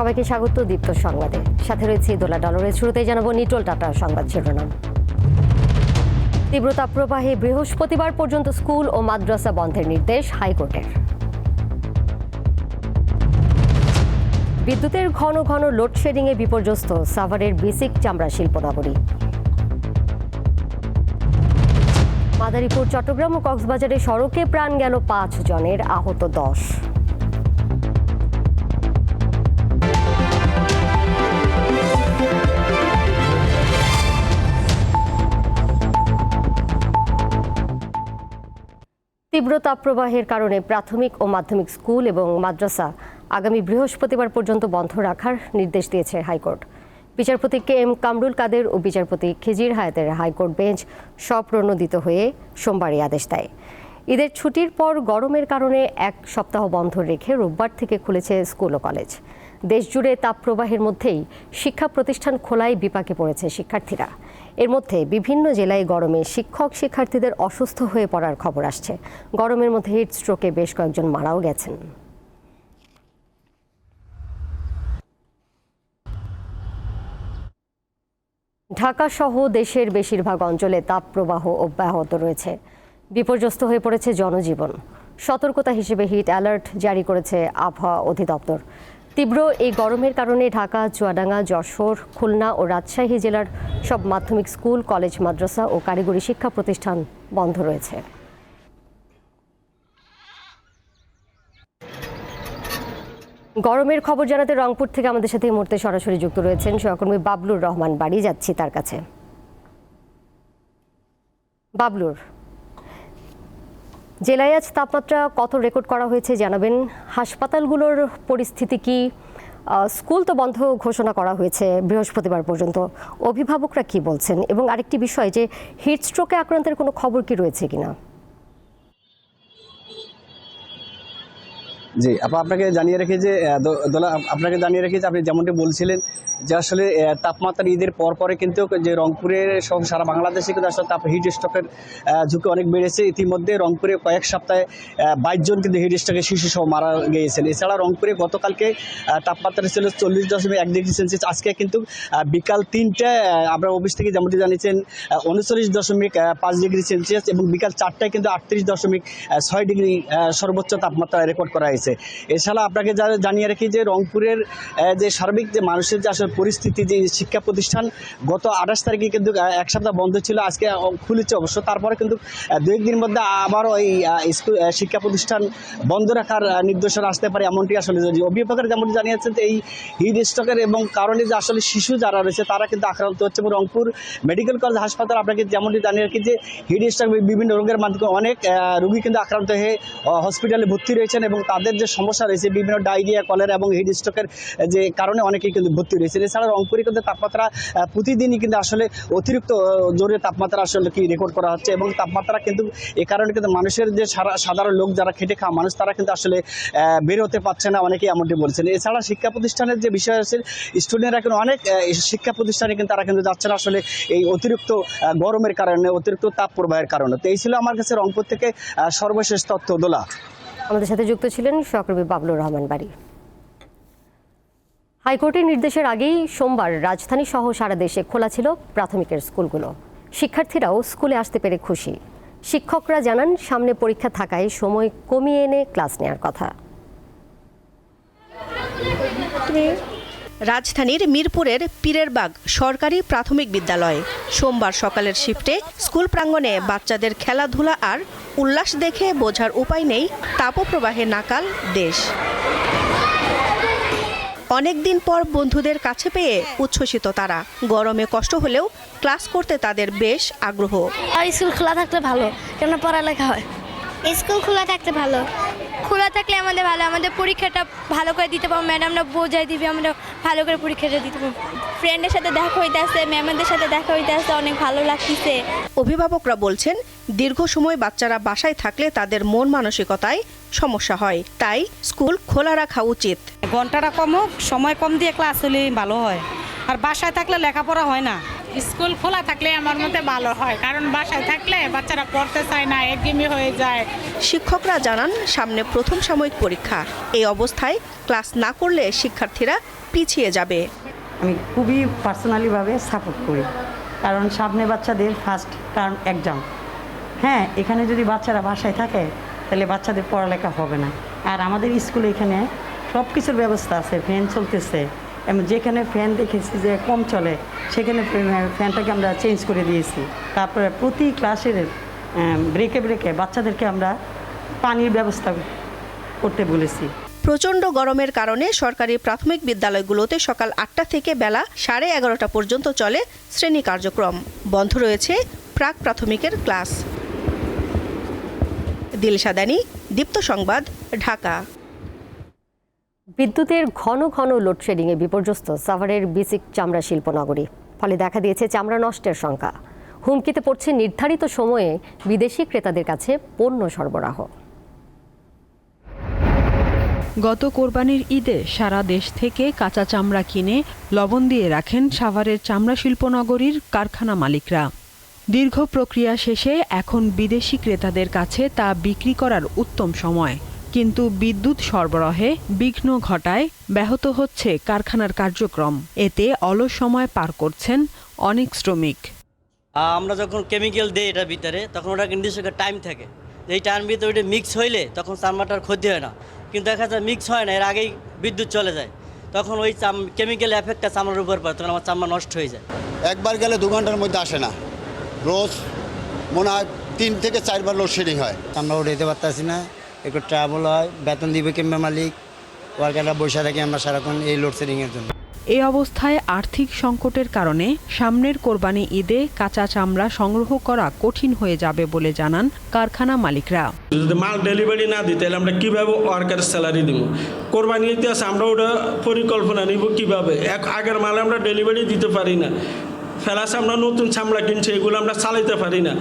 সবাইকে স্বাগত দীপ্ত সংবাদে। সাথে রয়েছে দোলা ডলরের শুরুতেই জানাব নিটোল টাটা সংবাদ শিরোনাম। তীব্র তাপপ্রবাহে বৃহস্পতিবার পর্যন্ত স্কুল ও মাদ্রাসা বন্ধের নির্দেশ হাইকোর্টের। বিদ্যুতের ঘন ঘন লোডশেডিংয়ে বিপর্যস্ত সাভারের বেসিক চামড়া শিল্প নগরী। মাদারীপুর, চট্টগ্রাম ও কক্সবাজারে সড়কে প্রাণ গেল পাঁচ জনের আহত দশ। তীব্র তাপপ্রবাহের কারণে প্রাথমিক ও মাধ্যমিক স্কুল এবং মাদ্রাসা আগামী বৃহস্পতিবার পর্যন্ত বন্ধ রাখার নির্দেশ দিয়েছে হাইকোর্ট। বিচারপতি কে এম কামরুল কাদের ও বিচারপতি খিজির হায়াতের হাইকোর্ট বেঞ্চ স্বপ্রণোদিত হয়ে সোমবার এই আদেশ দেয়। ঈদের ছুটির পর গরমের কারণে এক সপ্তাহ বন্ধ রেখে রোববার থেকে খুলেছে স্কুল ও কলেজ। দেশজুড়ে তাপপ্রবাহের মধ্যেই শিক্ষা প্রতিষ্ঠান খোলায় বিপাকে পড়েছে শিক্ষার্থীরা। এর মধ্যে বিভিন্ন জেলায় গরমে শিক্ষক শিক্ষার্থীদের অসুস্থ হয়ে পড়ার খবর আসছে। গরমের মধ্যে হিট স্ট্রোকে বেশ কয়েকজন মারাও গেছেন। ঢাকা সহ দেশের বেশিরভাগ অঞ্চলে তাপপ্রবাহ অব্যাহত রয়েছে। বিপর্যস্ত হয়ে পড়েছে জনজীবন। সতর্কতা হিসেবে হিট অ্যালার্ট জারি করেছে আবহাওয়া অধিদপ্তর। তীব্র এই গরমের কারণে ঢাকা, চুয়াডাঙ্গা, যশোর, খুলনা ও রাজশাহী জেলার সব মাধ্যমিক স্কুল, কলেজ, মাদ্রাসা ও কারিগরি শিক্ষা প্রতিষ্ঠান বন্ধ রয়েছে। গরমের খবর জানাতে রংপুর থেকে আমাদের সাথে এই মুহূর্তে সরাসরি যুক্ত রয়েছেন সহকর্মী বাবলুর রহমান। বাড়ি যাচ্ছি তার কাছে। বাবলুর জেলায় আজ তাপমাত্রা কত রেকর্ড করা হয়েছে জানাবেন। হাসপাতালগুলোর পরিস্থিতি কি? স্কুল তো বন্ধ ঘোষণা করা হয়েছে বৃহস্পতিবার পর্যন্ত। অভিভাবকরা কি বলছেন? এবং আরেকটি বিষয় যে হিটস্ট্রোকে আক্রান্তের কোনো খবর কি রয়েছে কিনা? জি, আপা, আপনাকে জানিয়ে রেখে যে দোলা, আপনাকে জানিয়ে রেখে যে, আপনি যেমনটি বলছিলেন যে আসলে তাপমাত্রা ঈদের পর পরে কিন্তু যে রংপুরের সহ সারা বাংলাদেশে কিন্তু আসলে তাপ হিট স্ট্রোকের ঝুঁকি অনেক বেড়েছে। ইতিমধ্যে রংপুরে কয়েক সপ্তাহে বাইশ জন কিন্তু হিট স্ট্রোকে শিশু সহ মারা গিয়েছেন। এছাড়া রংপুরে গতকালকে তাপমাত্রা ছিল চল্লিশ দশমিক এক ডিগ্রি সেলসিয়াস আজকে কিন্তু বিকাল তিনটায় আমরা অফিস থেকে যেমনটি জানিয়েছেন উনচল্লিশ দশমিক পাঁচ ডিগ্রি সেলসিয়াস এবং বিকাল চারটায় কিন্তু আটত্রিশ দশমিক ছয় ডিগ্রি সর্বোচ্চ তাপমাত্রা রেকর্ড করা হয়েছে। এছাড়া আপনাকে যা জানিয়ে রাখি যে রংপুরের যে সার্বিক যে মানুষের যে আসলে পরিস্থিতি যে শিক্ষা প্রতিষ্ঠান গত আঠাশ তারিখে কিন্তু এক সপ্তাহ বন্ধ ছিল আজকে খুলেছে অবশ্য। তারপরে কিন্তু দু একদিনের মধ্যে আবার ওই আহ, স্কুল শিক্ষা প্রতিষ্ঠান বন্ধ রাখার নির্দেশনা আসতে পারে এমনটি আসলে যে অভিভাবকের যেমনটি জানিয়েছেন এই হিট স্ট্রোকের এবং কারণে যে আসলে শিশু যারা রয়েছে তারা কিন্তু আক্রান্ত হচ্ছে এবং রংপুর মেডিকেল কলেজ হাসপাতাল আপনাকে যেমনটি জানিয়ে রাখি যে হিট বিভিন্ন রোগের মাধ্যমে অনেক রুগী কিন্তু আক্রান্ত হয়ে হসপিটালে ভর্তি রয়েছেন এবং তাদের যে সমস্যা রয়েছে, বিভিন্ন ডায়রিয়া কলেরা এবং হিট স্ট্রোকের যে কারণে অনেকেই কিন্তু ভর্তি রয়েছে। এছাড়া রংপুরে কিন্তু তাপমাত্রা প্রতিদিনই কিন্তু আসলে অতিরিক্ত জোরে তাপমাত্রা আসলে কি রেকর্ড করা হচ্ছে এবং তাপমাত্রা কিন্তু এ কারণে কিন্তু মানুষের যে সাধারণ লোক যারা খেটে খাওয়া মানুষ, তারা কিন্তু আসলে বের হতে পারছে না, অনেকেই এমনটি বলছেন। এছাড়া শিক্ষা প্রতিষ্ঠানের যে বিষয় আছে স্টুডেন্টরা এখন অনেক শিক্ষা প্রতিষ্ঠানে কিন্তু তারা কিন্তু যাচ্ছে না আসলে এই অতিরিক্ত গরমের কারণে, অতিরিক্ত তাপ প্রবাহের কারণে। তো এই ছিল আমার কাছে রংপুর থেকে সর্বশেষ তথ্য দোলা। আমাদের সাথে যুক্ত ছিলেন সহকর্মী বাবলুর রহমান বাড়ি। হাইকোর্টের নির্দেশের আগেই সোমবার রাজধানী সহ সারা দেশে খোলা ছিল প্রাথমিকের স্কুলগুলো। শিক্ষার্থীরাও স্কুলে আসতে পেরে খুশি। শিক্ষকরা জানান, সামনে পরীক্ষা থাকায় সময় কমিয়ে এনে ক্লাস নেওয়ার কথা। রাজধানীর মিরপুরের পীরেরবাগ সরকারি প্রাথমিক বিদ্যালয়। সোমবার সকালের শিফটে স্কুল প্রাঙ্গণে বাচ্চাদের খেলাধুলা আর উল্লাস দেখে বোঝার উপায় নেই তাপপ্রবাহে নাকাল দেশ। অনেকদিন পর বন্ধুদের কাছে পেয়ে উচ্ছ্বসিত তারা। গরমে কষ্ট হলেও ক্লাস করতে তাদের বেশ আগ্রহ। আর স্কুল খোলা থাকলে ভালো কেন পড়ালেখা হয়। স্কুল খোলা থাকতে ভালো। খোলা থাকলে আমাদের ভালো আমাদের পরীক্ষাটা ভালো করে দিতে পারব ম্যাডামরা বোঝাই দিবে আমরা ভালো করে পরীক্ষাটা দিতে পারব। ফ্রেন্ডের সাথে দেখা হইতে আসছে ম্যামদের সাথে দেখা হইতে আসছে অনেক ভালো লাগতেছে। অভিভাবকরা বলছেন দীর্ঘ সময় বাচ্চারা বাসায় থাকলে তাদের মন মানসিকতায় সমস্যা হয়। তাই স্কুল খোলা রাখা উচিত। ঘন্টাটা কম হোক সময় কম দিয়ে ক্লাস হলে ভালো হয়। আর বাসায় থাকলে লেখাপড়া হয় না। স্কুল খোলা থাকলে আমার মতে ভালো হয়। কারণ বাসায় থাকলে বাচ্চারা পড়তে চায় না একঘেয়েমি হয়ে যায়। শিক্ষকরা জানান সামনে প্রথম সাময়িক পরীক্ষা। এই অবস্থায় ক্লাস না করলে শিক্ষার্থীরা পিছিয়ে যাবে। আমি খুবই পার্সোনালিভাবে সাপোর্ট করি। কারণ সামনে বাচ্চাদের ফার্স্ট টার্ম এক্সাম হ্যাঁ এখানে যদি বাচ্চারা বাসায় থাকে তাহলে বাচ্চাদের পড়ালেখা হবে না। আর আমাদের স্কুলে এখানে সব কিছুর ব্যবস্থা আছে ফ্যান চলতেছে। যেখানে ফ্যান দেখেছি যে কম চলে, সেখানে ফ্যানটাকে আমরা চেঞ্জ করে দিয়েছি। তারপরে প্রতি ক্লাসের ব্রেকে ব্রেকে বাচ্চাদেরকে আমরা পানির ব্যবস্থা করতে বলেছি। প্রচণ্ড গরমের কারণে সরকারি প্রাথমিক বিদ্যালয়গুলোতে সকাল আটটা থেকে বেলা সাড়ে এগারোটা পর্যন্ত চলে শ্রেণি কার্যক্রম। বন্ধ রয়েছে প্রাক প্রাথমিকের ক্লাস। দিলশাদানি, দীপ্ত সংবাদ, ঢাকা। বিদ্যুতের ঘন ঘন লোডশেডিংয়ে বিপর্যস্ত সাভারের বিসিক চামড়া শিল্পনগরী ফলে দেখা দিয়েছে চামড়া নষ্টের সংখ্যা হুমকিতে পড়ছে নির্ধারিত সময়ে বিদেশি ক্রেতাদের কাছে পণ্য সরবরাহ। গত কোরবানির ঈদে সারা দেশ থেকে কাঁচা চামড়া কিনে লবণ দিয়ে রাখেন সাভারের চামড়া শিল্পনগরীর কারখানা মালিকরা। দীর্ঘ প্রক্রিয়া শেষে এখন বিদেশি ক্রেতাদের কাছে তা বিক্রি করার উত্তম সময়। কিন্তু বিদ্যুৎ সরবরাহে বিঘ্ন ঘটায় ব্যাহত হচ্ছে কারখানার কার্যক্রম। এতে অলস সময় পার করছেন অনেক শ্রমিক। আমরা যখন কেমিক্যাল দিই এটার ভিতরে তখন ওটা নির্দিষ্ট টাইম থাকে। এই টাইম ভিতরে ওটা মিক্স হইলে তখন চামড়াটার ক্ষতি হয় না। কিন্তু দেখা যায় মিক্স হয় না এর আগেই বিদ্যুৎ চলে যায়। তখন ওই চাম কেমিক্যাল এফেক্টটা চামড়ার উপর পড়ে তখন আমার চামড়া নষ্ট হয়ে যায়। একবার গেলে দু ঘণ্টার মধ্যে আসে না। রোজ মনে হয় তিন থেকে চারবার লোডশেডিং হয়। আমরা উঠাইতে পারতাছি না। একটু ট্রাভেল হয় বেতন দিবে কিংবা মালিক ওয়ার্কাররা বসে থাকি আমরা সারাক্ষণ এই লোডশেডিংয়ের জন্য। এই অবস্থায় আর্থিক সংকটের কারণে সামনের কোরবানি ঈদে কাঁচা চামড়া সংগ্রহ করা কঠিন হয়ে যাবে বলে জানান কারখানা মালিকরা। যদি মাল ডেলিভারি না দিই তাহলে আমরা কীভাবে ওয়ার্কার স্যালারি দিব? কোরবানি ঈদে আছে আমরা ওটা পরিকল্পনা নিব কীভাবে? এক আগের মাল আমরা ডেলিভারি দিতে পারি না। ফেলাস আমরা নতুন চামড়া কিনছি এগুলো আমরা চালাইতে পারি না।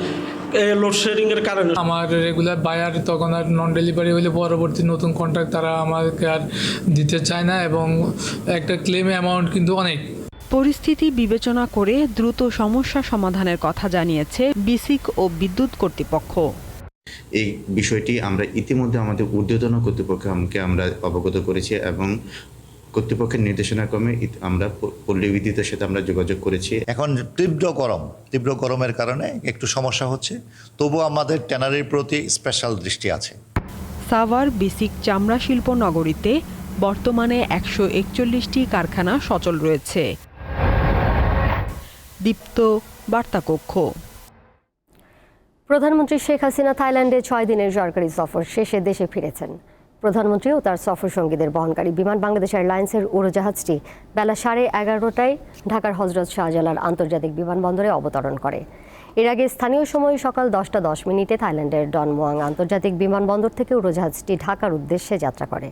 লোডশেডিংয়ের কারণে। আমার রেগুলার বায়ার তখন আর নন ডেলিভারি হলে পরবর্তী নতুন কন্ট্রাক্ট তারা আমাকে আর দিতে চায় না এবং একটা ক্লেম অ্যামাউন্ট কিন্তু অনেক। পরিস্থিতি বিবেচনা করে দ্রুত সমস্যা সমাধানের কথা জানিয়েছে বিসিক ও বিদ্যুৎ কর্তৃপক্ষ। এই বিষয়টি আমরা ইতিমধ্যে আমাদের ঊর্ধ্বতন কর্তৃপক্ষকে আমরা অবগত করেছি এবং কর্তৃপক্ষের নির্দেশনাক্রমে ইত- আমরা পল্লী বিদ্যুতের সাথে আমরা যোগাযোগ করেছি। এখন তীব্র গরম তীব্র গরমের কারণে একটু সমস্যা হচ্ছে। তবু আমাদের ট্যানারির প্রতি স্পেশাল দৃষ্টি আছে। সাভার বিসিক চামড়া শিল্প নগরীতে বর্তমানে একশো একচল্লিশটি কারখানা সচল রয়েছে। দীপ্ত বার্তাকক্ষ। প্রধানমন্ত্রী শেখ হাসিনা থাইল্যান্ডে ছয় দিনের সরকারি সফর শেষে দেশে ফিরেছেন। প্রধানমন্ত্রী ও তার সফর সঙ্গীদের বহনকারী বিমান বাংলাদেশ এয়ারলাইন্সের উড়োজাহাজটি বেলা সাড়ে এগারোটায় ঢাকার হজরত শাহজালাল আন্তর্জাতিক বিমানবন্দরে অবতরণ করে। এর আগে স্থানীয় সময় সকাল দশটা দশ মিনিটে থাইল্যান্ডের ডনমোয়াং আন্তর্জাতিক বিমানবন্দর থেকে উড়োজাহাজটি ঢাকার উদ্দেশ্যে যাত্রা করে।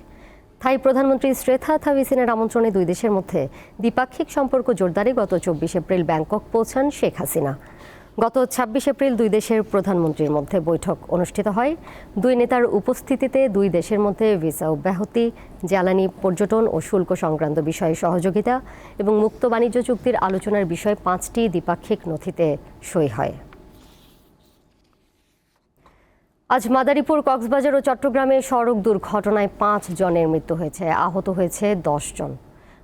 থাই প্রধানমন্ত্রী শ্রেথা থাভিসিনের আমন্ত্রণে দুই দেশের মধ্যে দ্বিপাক্ষিক সম্পর্ক জোরদারে গত চব্বিশ এপ্রিল ব্যাংকক পৌঁছান শেখ হাসিনা। গত ছাব্বিশ এপ্রিল দুই দেশের প্রধানমন্ত্রীর মধ্যে বৈঠক অনুষ্ঠিত হয়। দুই নেতার উপস্থিতিতে দুই দেশের মধ্যে ভিসা অব্যাহতি, জ্বালানি পর্যটন ও শুল্ক সংক্রান্ত বিষয়ে সহযোগিতা এবং মুক্ত বাণিজ্য চুক্তির আলোচনার বিষয়ে পাঁচটি দ্বিপাক্ষিক নথিতে সই হয়। আজ মাদারীপুর, কক্সবাজার ও চট্টগ্রামে সড়ক দুর্ঘটনায় পাঁচ জনের মৃত্যু হয়েছে, আহত হয়েছে দশ জন।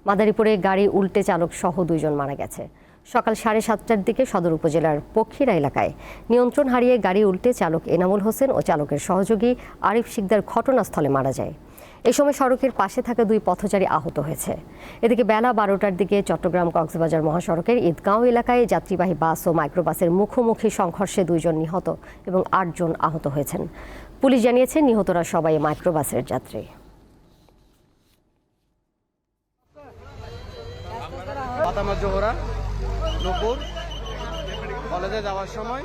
মাদারীপুরে গাড়ি উল্টে চালক সহ দুইজন মারা গেছে। সকাল সাড়ে সাতটার দিকে সদর উপজেলার পক্ষীরা এলাকায়। নিয়ন্ত্রণ হারিয়ে গাড়ি উল্টে চালক এনামুল হোসেন ও চালকের সহযোগী আরিফ শিকদার ঘটনাস্থলে মারা যায়। এ সময় সড়কের পাশে থাকা দুই পথচারী আহত হয়েছে। এদিকে বেলা বারোটার দিকে চট্টগ্রাম কক্সবাজার মহাসড়কের ঈদগাঁও এলাকায় যাত্রীবাহী বাস ও মাইক্রোবাসের মুখোমুখি সংঘর্ষে দুইজন নিহত এবং আটজন আহত হয়েছেন। পুলিশ জানিয়েছে, নিহতরা সবাই মাইক্রোবাসের যাত্রী। মাতামা জোহরা নূপুর কলেজে যাওয়ার সময়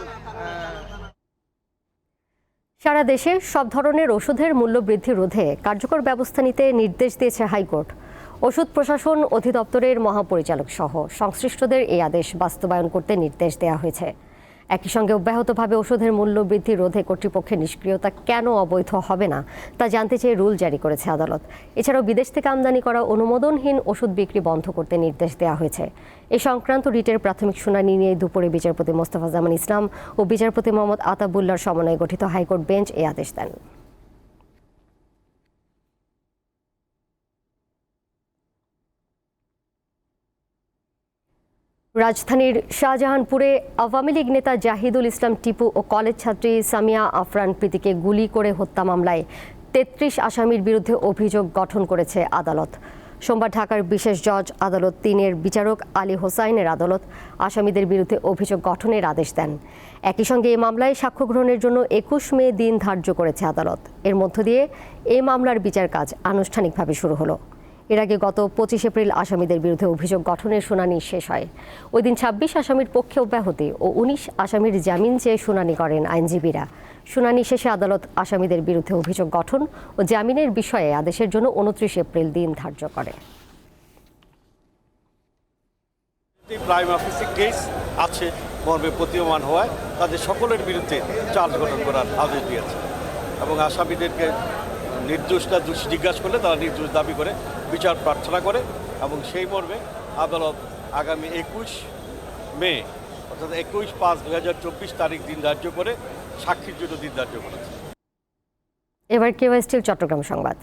সারা দেশে সব ধরনের ওষুধের মূল্য বৃদ্ধি রোধে কার্যকর ব্যবস্থা নিতে নির্দেশ দিয়েছে হাইকোর্ট। ওষুধ প্রশাসন, অধিদপ্তরের মহাপরিচালক সহ সংশ্লিষ্টদের এই আদেশ বাস্তবায়ন করতে নির্দেশ দেওয়া হয়েছে। একই সঙ্গে অব্যাহতভাবে ওষুধের মূল্য বৃদ্ধি রোধে কর্তৃপক্ষের নিষ্ক্রিয়তা কেন অবৈধ হবে না, তা জানতে চেয়ে রুল জারি করেছে আদালত। এছাড়াও বিদেশ থেকে আমদানি করা অনুমোদনহীন ওষুধ বিক্রি বন্ধ করতে নির্দেশ দেওয়া হয়েছে। এ সংক্রান্ত রিটের প্রাথমিক শুনানি নিয়ে দুপুরে বিচারপতি মোস্তফা জামান ইসলাম ও বিচারপতি মোহাম্মদ আতাবুল্লার সমন্বয়ে গঠিত হাইকোর্ট বেঞ্চ এই আদেশ দেন। রাজধানীর শাহজাহানপুরে আওয়ামী লীগ নেতা জাহিদুল ইসলাম টিপু ও কলেজ ছাত্রী সামিয়া আফরান প্রীতিকে গুলি করে হত্যা মামলায় তেত্রিশ আসামির বিরুদ্ধে অভিযোগ গঠন করেছে আদালত। সোমবার ঢাকার বিশেষ জজ আদালত তিনের বিচারক আলী হোসাইনের আদালত আসামিদের বিরুদ্ধে অভিযোগ গঠনের আদেশ দেন। একই সঙ্গে এই মামলায় সাক্ষ্য গ্রহণের জন্য একুশ মে দিন ধার্য করেছে আদালত। এর মধ্য দিয়ে এই মামলার বিচার কাজ আনুষ্ঠানিকভাবে শুরু হলো। এর আগে গত পঁচিশ এপ্রিল আসামিদের বিরুদ্ধে অভিযোগ গঠনের শুনানি শেষ হয়। ওই দিন ছাব্বিশ আসামির পক্ষে অব্যাহতি ও উনিশ আসামির জামিন চেয়ে শুনানি করেন আইনজীবীরা। শুনানি শেষে আদালত আসামিদের বিরুদ্ধে অভিযোগ গঠন ও জামিনের বিষয়ে আদেশের জন্য উনত্রিশ এপ্রিল দিন ধার্য করে। প্রাইম অফিসে কেস আছে, মর্মে প্রতীয়মান হওয়ায় তাদের সকলের বিরুদ্ধে চার্জ গঠন করার আদেশ দিয়েছে এবং আসামিদেরকে নির্দোষটা দোষ জিজ্ঞাসা করলে তারা নির্দোষ দাবি করে, বিচার প্রার্থনা করে এবং সেই মর্মে আদালত আগামী একুশ মে, অর্থাৎ একুশ পাঁচ দু তারিখ দিন ধার্য করে সাক্ষীর জন্য দিন ধার্য করেছে। এবার কেউ স্টিল, চট্টগ্রাম সংবাদ।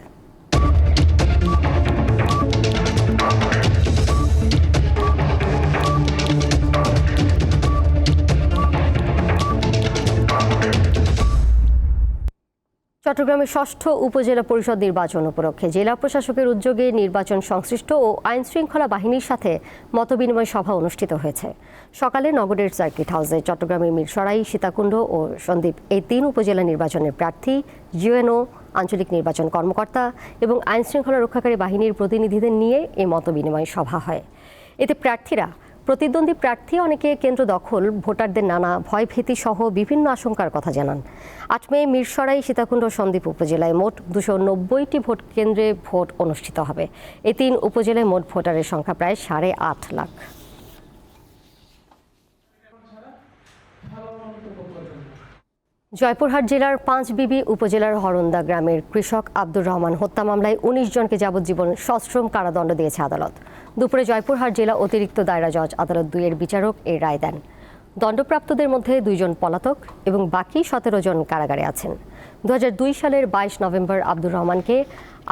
চট্টগ্রামের ষষ্ঠ উপজেলা পরিষদ নির্বাচন উপলক্ষে জেলা প্রশাসকের উদ্যোগে নির্বাচন সংশ্লিষ্ট ও আইন শৃঙ্খলা বাহিনীর সাথে মতবিনিময় সভা অনুষ্ঠিত হয়েছে। সকালে নগরের সার্কিট হাউসে চট্টগ্রামের মিরসরাই, সীতাকুণ্ড ও সন্দ্বীপ এই তিন উপজেলা নির্বাচনের প্রার্থী, জিওএনও, আঞ্চলিক নির্বাচন কর্মকর্তা এবং আইন শৃঙ্খলা রক্ষাকারী বাহিনীর প্রতিনিধিদের নিয়ে এই মতবিনিময় সভা হয়। এতে প্রার্থীরা প্রতিদ্বন্দ্বী প্রার্থী, অনেকে কেন্দ্র দখল, ভোটারদের নানা ভয়ভীতি সহ বিভিন্ন আশঙ্কার কথা জানান। আট মে, মিরসরাই, সীতাকুণ্ড, সন্দ্বীপ উপজেলায় মোট দুশো নব্বইটি ভোট কেন্দ্রে ভোট অনুষ্ঠিত হবে। এ তিন উপজেলায় মোট ভোটারের সংখ্যা প্রায় সাড়ে আট লাখ। জয়পুরহাট জেলার পাঁচবিবি উপজেলার হরন্দা গ্রামের কৃষক আব্দুর রহমান হত্যা মামলায় উনিশ জনকে যাবজ্জীবন সশ্রম কারাদণ্ড দিয়েছে আদালত। দুপুরে জয়পুরহাট জেলা অতিরিক্ত দায়রা জজ আদালত দুইয়ের বিচারক এই রায় দেন। দণ্ডপ্রাপ্তদের মধ্যে দুইজন পলাতক এবং বাকি সতেরো জন কারাগারে আছেন। দুহাজার দুই সালের বাইশ নভেম্বর আব্দুর রহমানকে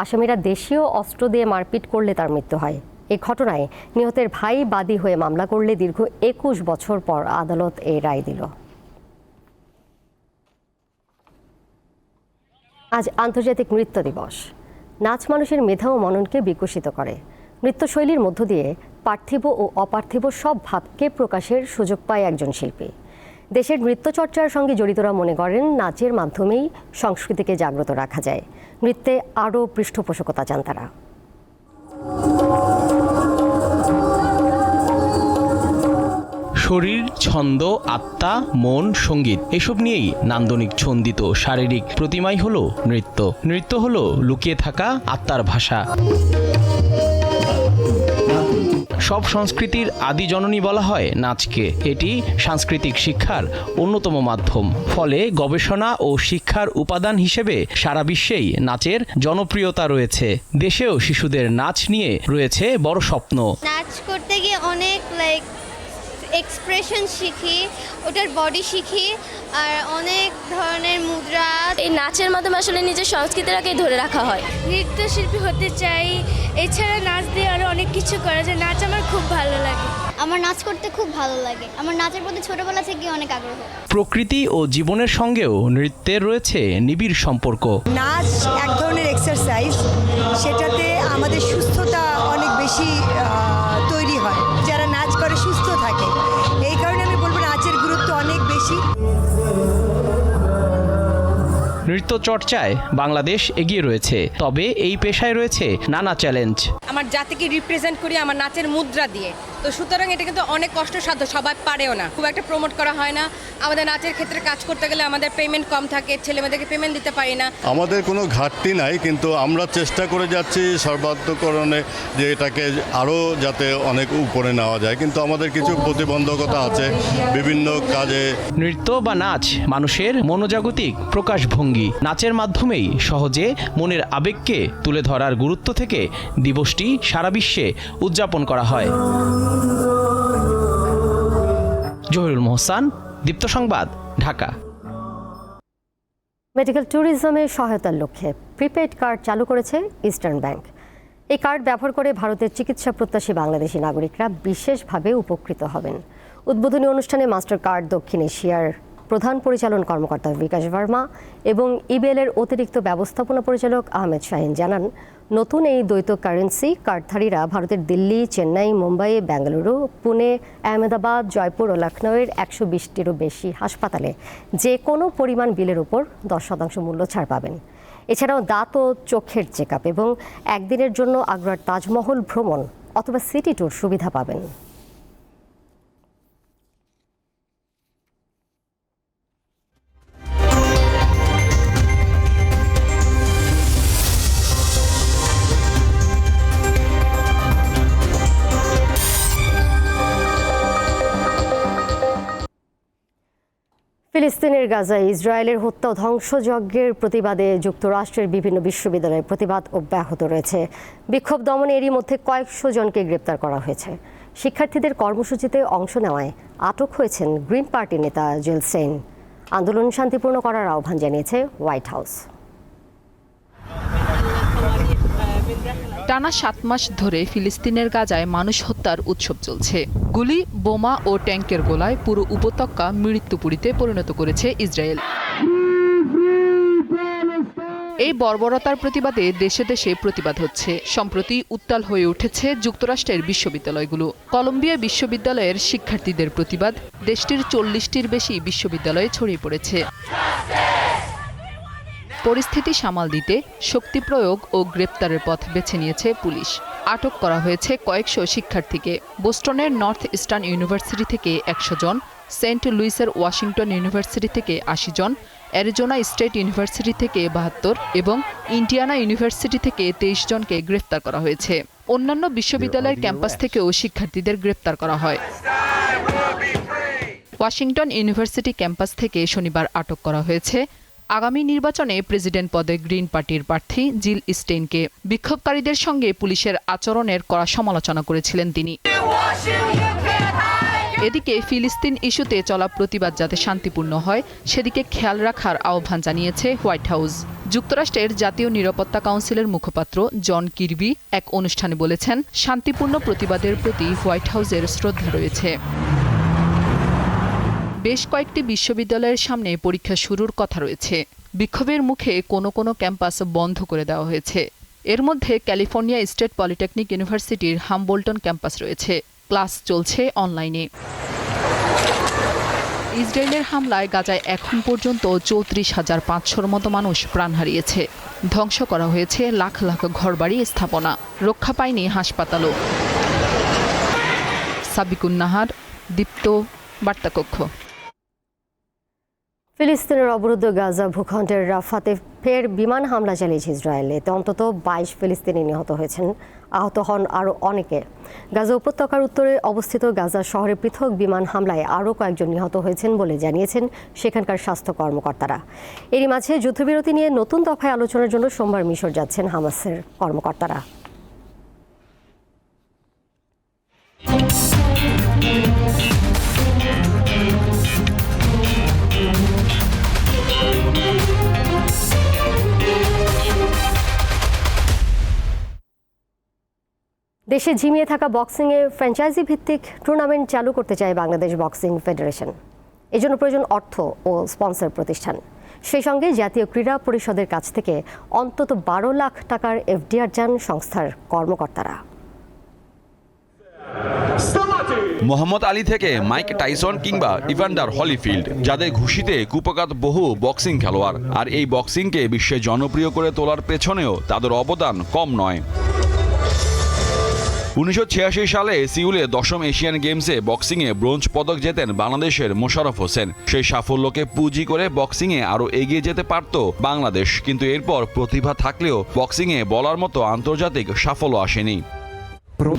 আসামিরা দেশীয় অস্ত্র দিয়ে মারপিট করলে তার মৃত্যু হয়। এ ঘটনায় নিহতের ভাই বাদী হয়ে মামলা করলে দীর্ঘ একুশ বছর পর আদালত এই রায় দিল। আজ আন্তর্জাতিক নৃত্য দিবস। নাচ মানুষের মেধা ও মননকে বিকশিত করে। নৃত্যশৈলীর মধ্য দিয়ে পার্থিব ও অপার্থিব সব ভাবকে প্রকাশের সুযোগ পায় একজন শিল্পী। দেশের নৃত্যচর্চার সঙ্গে জড়িতরা মনে করেন, নাচের মাধ্যমেই সংস্কৃতিকে জাগ্রত রাখা যায়। নৃত্যে আরও পৃষ্ঠপোষকতা চান তারা। শরীর, ছন্দ, আত্মা, মন, সংগীত, এসব নিয়েই নান্দনিক, ছন্দিত, শারীরিক প্রতিমাই হলো নৃত্য। নৃত্য হলো লুকিয়ে থাকা আত্মার ভাষা। সব সংস্কৃতির আদি জননী বলা হয় নাচকে। এটি সাংস্কৃতিক শিক্ষার অন্যতম মাধ্যম। ফলে গবেষণা ও শিক্ষার উপাদান হিসেবে সারা বিশ্বেই নাচের জনপ্রিয়তা রয়েছে। দেশেও শিশুদের নাচ নিয়ে রয়েছে বড় স্বপ্ন। নাচ করতে গিয়ে অনেক লাইক এক্সপ্রেশন শিখি, ওটার বডি শিখি আর অনেক ধরনের মুদ্রা। এই নাচের মাধ্যমে আসলে নিজের সংস্কৃতিটাকে ধরে রাখা হয়। নৃত্যশিল্পী হতে চাই এছাড়া নাচ দিয়ে আরও অনেক কিছু করা যায়। নাচ আমার খুব ভালো লাগে। আমার নাচ করতে খুব ভালো লাগে। আমার নাচের প্রতি ছোটবেলা থেকে অনেক আগ্রহ। প্রকৃতি ও জীবনের সঙ্গেও নৃত্যের রয়েছে নিবিড় সম্পর্ক। নাচ এক ধরনের এক্সারসাইজ সেটাতে আমাদের সুস্থতা অনেক বেশি নৃত্য চর্চায় বাংলাদেশ এগিয়ে রয়েছে। তবে এই পেশায় রয়েছে নানা চ্যালেঞ্জ আমার জাতিকে রিপ্রেজেন্ট করি আমার নাচের মুদ্রা দিয়ে। তো সুতরাং এটা কিন্তু অনেক কষ্টসাধ্য সবাই পারেও না। খুব একটা প্রমোট করা হয় না। আমাদের নাচের ক্ষেত্রে কাজ করতে গেলে আমাদের পেমেন্ট কম থাকে ছেলেমেয়েদেরকে পেমেন্ট দিতে পারি না। আমাদের কোনো ঘাটতি নাই কিন্তু আমরা চেষ্টা করে যাচ্ছি সর্বাত্মকরণে যে এটাকে আরও যাতে অনেক উপরে নেওয়া যায়। কিন্তু আমাদের কিছু প্রতিবন্ধকতা আছে বিভিন্ন কাজে। নৃত্য বা নাচ মানুষের মনোজাগতিক প্রকাশভঙ্গি। নাচের মাধ্যমেই সহজে মনের আবেগকে তুলে ধরার গুরুত্ব থেকে দিবসটি সারা বিশ্বে উদযাপন করা হয়। জহিরুল মোহসান, দীপ্ত সংবাদ, ঢাকা। মেডিকেল ট্যুরিজমে সহায়তার লক্ষ্যে প্রিপেড কার্ড চালু করেছে ইস্টার্ন ব্যাংক। এই কার্ড ব্যবহার করে ভারতের চিকিৎসা প্রত্যাশী বাংলাদেশি নাগরিকরা বিশেষভাবে উপকৃত হবেন। উদ্বোধনী অনুষ্ঠানে মাস্টার কার্ড দক্ষিণ এশিয়ার প্রধান পরিচালন কর্মকর্তা বিকাশ ভার্মা এবং ইবেলের অতিরিক্ত ব্যবস্থাপনা পরিচালক আহমেদ শাহিন জানান, নতুন এই দ্বৈত কারেন্সি কার্ডধারীরা ভারতের দিল্লি, চেন্নাই, মুম্বাই বেঙ্গালুরু পুনে, আহমেদাবাদ, জয়পুর ও লখনৌয়ের একশো বিশটিরও বেশি হাসপাতালে যে কোনো পরিমাণ বিলের উপর দশ শতাংশ মূল্য ছাড় পাবেন। এছাড়াও দাঁত ও চোখের চেক এবং একদিনের জন্য আগ্রার তাজমহল ভ্রমণ অথবা সিটি ট্যুর সুবিধা পাবেন। ফিলিস্তিনের গাজায় ইসরায়েলের হত্যা ধ্বংসযজ্ঞের প্রতিবাদে যুক্তরাষ্ট্রের বিভিন্ন বিশ্ববিদ্যালয়ের প্রতিবাদ অব্যাহত রয়েছে। বিক্ষোভ দমনে এরই মধ্যে কয়েকশো জনকে গ্রেপ্তার করা হয়েছে। শিক্ষার্থীদের কর্মসূচিতে অংশ নেওয়ায় আটক হয়েছেন গ্রিন পার্টি নেতা জেল সেন আন্দোলন শান্তিপূর্ণ করার আহ্বান জানিয়েছে হোয়াইট হাউস। টানা সাত মাস ধরে ফিলিস্তিনের গাজায় মানুষ হত্যার উৎসব চলছে। গুলি, বোমা ও ট্যাঙ্কের গোলায় পুরো উপত্যকা মৃত্যুপুরীতে পরিণত করেছে ইসরায়েল। এই বর্বরতার প্রতিবাদে দেশে দেশে প্রতিবাদ হচ্ছে। সম্প্রতি উত্তাল হয়ে উঠেছে যুক্তরাষ্ট্রের বিশ্ববিদ্যালয়গুলো। কলম্বিয়া বিশ্ববিদ্যালয়ের শিক্ষার্থীদের প্রতিবাদ, দেশটির চল্লিশটির বেশি বিশ্ববিদ্যালয়ে ছড়িয়ে পড়েছে। পরিস্থিতি সামাল দিতে শক্তি প্রয়োগ ও গ্রেপ্তারের পথ বেছে নিয়েছে পুলিশ। আটক করা হয়েছে কয়েকশো শিক্ষার্থীকে। বোস্টনের নর্থ ইস্টার্ন ইউনিভার্সিটি থেকে একশো জন, সেন্ট লুইসের ওয়াশিংটন ইউনিভার্সিটি থেকে আশি জন, অ্যারিজোনা স্টেট ইউনিভার্সিটি থেকে বাহাত্তর এবং ইন্ডিয়ানা ইউনিভার্সিটি থেকে তেইশ জনকে গ্রেফতার করা হয়েছে। অন্যান্য বিশ্ববিদ্যালয়ের ক্যাম্পাস থেকেও শিক্ষার্থীদের গ্রেপ্তার করা হয়। ওয়াশিংটন ইউনিভার্সিটি ক্যাম্পাস থেকে শনিবার আটক করা হয়েছে আগামী নির্বাচনে প্রেসিডেন্ট পদে গ্রিন পার্টির প্রার্থী জিল স্টেইনকে বিক্ষোভকারীদের সঙ্গে পুলিশের আচরণের কড়া সমালোচনা করেছিলেন তিনি। এদিকে ফিলিস্তিন ইস্যুতে চলা প্রতিবাদ যাতে শান্তিপূর্ণ হয়, সেদিকে খেয়াল রাখার আহ্বান জানিয়েছে হোয়াইট হাউস। যুক্তরাষ্ট্রের জাতীয় নিরাপত্তা কাউন্সিলের মুখপাত্র জন কিরবি এক অনুষ্ঠানে বলেছেন, শান্তিপূর্ণ প্রতিবাদের প্রতি হোয়াইট হাউসের শ্রদ্ধা রয়েছে। বেশ কয়েকটি বিশ্ববিদ্যালয়ের সামনে পরীক্ষা শুরুর কথা রয়েছে। বিক্ষোভের মুখে কোনো কোনো ক্যাম্পাস বন্ধ করে দেওয়া হয়েছে। এর মধ্যে ক্যালিফোর্নিয়া স্টেট পলিটেকনিক ইউনিভার্সিটির হামবোল্টন ক্যাম্পাস রয়েছে। ক্লাস চলছে অনলাইনে। ইসরায়েলের হামলায় গাজায় এখন পর্যন্ত চৌত্রিশ হাজার পাঁচশোর মতো মানুষ প্রাণ হারিয়েছে। ধ্বংস করা হয়েছে লাখ লাখ ঘরবাড়ি স্থাপনা। রক্ষা পায়নি হাসপাতালও। সাবিকুন নাহার দীপ্ত বার্তাকক্ষ। ফিলিস্তিনের অবরুদ্ধ গাজা ভূখণ্ডের রাফাতে ফের বিমান হামলা চালিয়েছে ইসরায়েল। এতে অন্তত বাইশ ফিলিস্তিনি নিহত হয়েছেন। আহত হন আরও অনেকে। গাজা উপত্যকার উত্তরে অবস্থিত গাজা শহরে পৃথক বিমান হামলায় আরও কয়েকজন নিহত হয়েছেন বলে জানিয়েছেন সেখানকার স্বাস্থ্য কর্মকর্তারা। এরই মাঝে যুদ্ধবিরতি নিয়ে নতুন দফায় আলোচনার জন্য সোমবার মিশর যাচ্ছেন হামাসের কর্মকর্তারা। দেশে ঝিমিয়ে থাকা বক্সিংয়ে ফ্র্যাঞ্চাইজি ভিত্তিক টুর্নামেন্ট চালু করতে চায় বাংলাদেশ বক্সিং ফেডারেশন। এজন্য প্রয়োজন অর্থ ও স্পন্সর প্রতিষ্ঠান। সেই সঙ্গে জাতীয় ক্রীড়া পরিষদের কাছ থেকে অন্তত বারো লাখ টাকার এফডিআর যান সংস্থার কর্মকর্তারা। মোহাম্মদ আলী থেকে মাইক টাইসন কিংবা ইভান্ডার হলিফিল্ড, যাদের ঘুষিতে কুপকাত বহু বক্সিং খেলোয়াড়। আর এই বক্সিংকে বিশ্বে জনপ্রিয় করে তোলার পেছনেও তাদের অবদান কম নয়। উনিশশো ছিয়াশি সালে সিউলে দশম এশিয়ান গেমসে বক্সিংয়ে ব্রোঞ্জ পদক জেতেন বাংলাদেশের মোশাররফ হোসেন। সেই সাফল্যকে পুঁজি করে বক্সিংয়ে আরও এগিয়ে যেতে পারত বাংলাদেশ। কিন্তু এরপর প্রতিভা থাকলেও বক্সিংয়ে বলার মতো আন্তর্জাতিক সাফল্য আসেনি।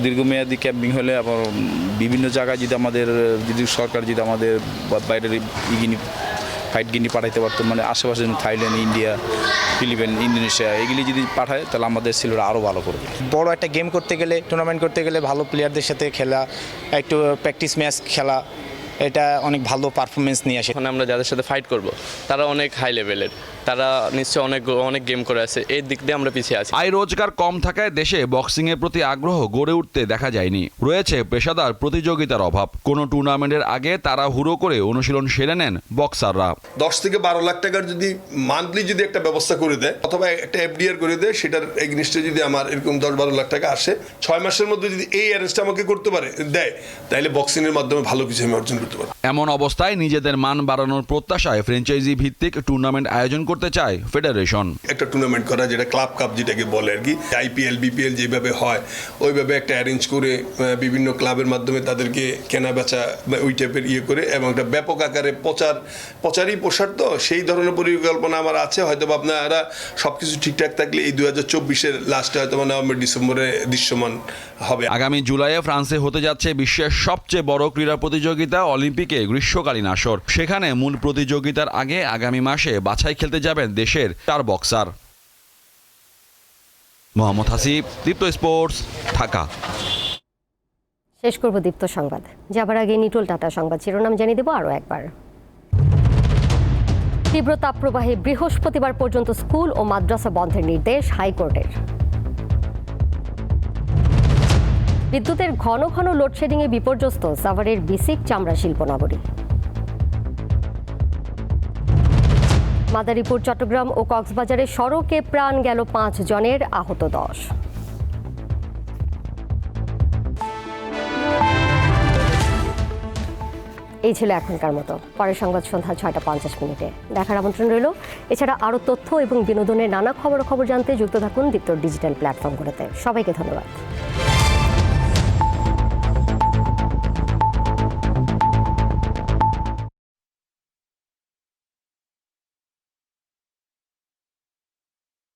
দীর্ঘমেয়াদী ক্যাম্পিং হলে আবার বিভিন্ন জায়গায় যদি আমাদের, যদি সরকার যদি আমাদের বাইরের ফাইট গিনি পাঠাইতে পারতো মানে আশেপাশে থাইল্যান্ড, ইন্ডিয়া, ফিলিপাইন, ইন্দোনেশিয়া, এগুলি যদি পাঠায়, তাহলে আমাদের ছেলেরা আরও ভালো করবে। বড় একটা গেম করতে গেলে টুর্নামেন্ট করতে গেলে ভালো প্লেয়ারদের সাথে খেলা, একটু প্র্যাকটিস ম্যাচ খেলা এটা অনেক ভালো পারফরমেন্স নিয়ে আসে। এখন আমরা যাদের সাথে ফাইট করব তারা অনেক হাই লেভেলের তারা নিশ্চয় অনেক অনেক গেম করে আছে। এই দিক দিয়ে আমরা পিছিয়ে আছি। আয় রোজগার কম থাকায় দেশে বক্সিংয়ের প্রতি আগ্রহ গড়ে উঠতে দেখা যায়নি। রয়েছে পেশাদার প্রতিযোগিতার অভাব। কোনো টুর্নামেন্টের আগে তারা হুড়ো করে অনুশীলন সেরে নেন বক্সাররা দশ থেকে বারো লাখ টাকার যদি মান্থলি যদি একটা ব্যবস্থা করে দেয় অথবা একটা এফডিআর করে দেয় সেটার এগনিস্টে যদি আমার এরকম দশ বারো লাখ টাকা আসে ছয় মাসের মধ্যে যদি এই অ্যারেঞ্জটা আমাকে করতে পারে দেয় তাহলে বক্সিংয়ের মাধ্যমে ভালো কিছু আমি অর্জন করতে পারব এমন অবস্থায় নিজেদের মান বাড়ানোর প্রত্যাশায় ফ্র্যাঞ্চাইজি ভিত্তিক টুর্নামেন্ট আয়োজন করতে চায় ফেডারেশন। একটা টুর্নামেন্ট করা যেটা ক্লাব কাপ যেটাকে বলে আর কি আইপিএল বিপিএল যেভাবে হয় ওইভাবে একটা অ্যারেঞ্জ করে বিভিন্ন ক্লাবের মাধ্যমে তাদেরকে কেনা বেচা বা ওই টাইপের ইয়ে করে এবং একটা ব্যাপক আকারে প্রচার প্রচারই প্রসার তো সেই ধরনের পরিকল্পনা আমার আছে হয়তো বা আপনারা সব কিছু ঠিকঠাক থাকলে এই দু হাজার চব্বিশের লাস্টে হয়তো বা নভেম্বর ডিসেম্বরে দৃশ্যমান হবে। আগামী জুলাইয়ে ফ্রান্সে হতে যাচ্ছে বিশ্বের সবচেয়ে বড় ক্রীড়া প্রতিযোগিতা অলিম্পিকে গ্রীষ্মকালীন আসর। সেখানে মূল প্রতিযোগিতার আগে আগামী মাসে বাছাই খেলতে যাবেন দেশের চার বক্সার। মোহাম্মদ হাসিব, দীপ্ত স্পোর্টস, ঢাকা। শেষ করব দীপ্ত সংবাদ। যাবার আগে নিটোল টাটা সংবাদ শিরোনাম জানিয়ে দেব আরও একবার। তীব্র তাপপ্রবাহে বৃহস্পতিবার পর্যন্ত স্কুল ও মাদ্রাসা বন্ধের নির্দেশ হাইকোর্টের। বিদ্যুতের ঘন ঘন লোডশেডিংয়ে বিপর্যস্ত সাভারের বিসিক চামড়া শিল্পনগরী মাদারীপুর, চট্টগ্রাম ও কক্সবাজারের সড়কে প্রাণ গেল পাঁচ জনের, আহত দশ। এই ছিল এখনকার মতো। পরের সংবাদ সন্ধ্যা ছয়টা পঞ্চাশ মিনিটে। দেখার আমন্ত্রণ রইল। এছাড়া আরও তথ্য এবং বিনোদনের নানা খবর খবর জানতে যুক্ত থাকুন দীপ্ত ডিজিটাল প্ল্যাটফর্মগুলোতে। সবাইকে ধন্যবাদ।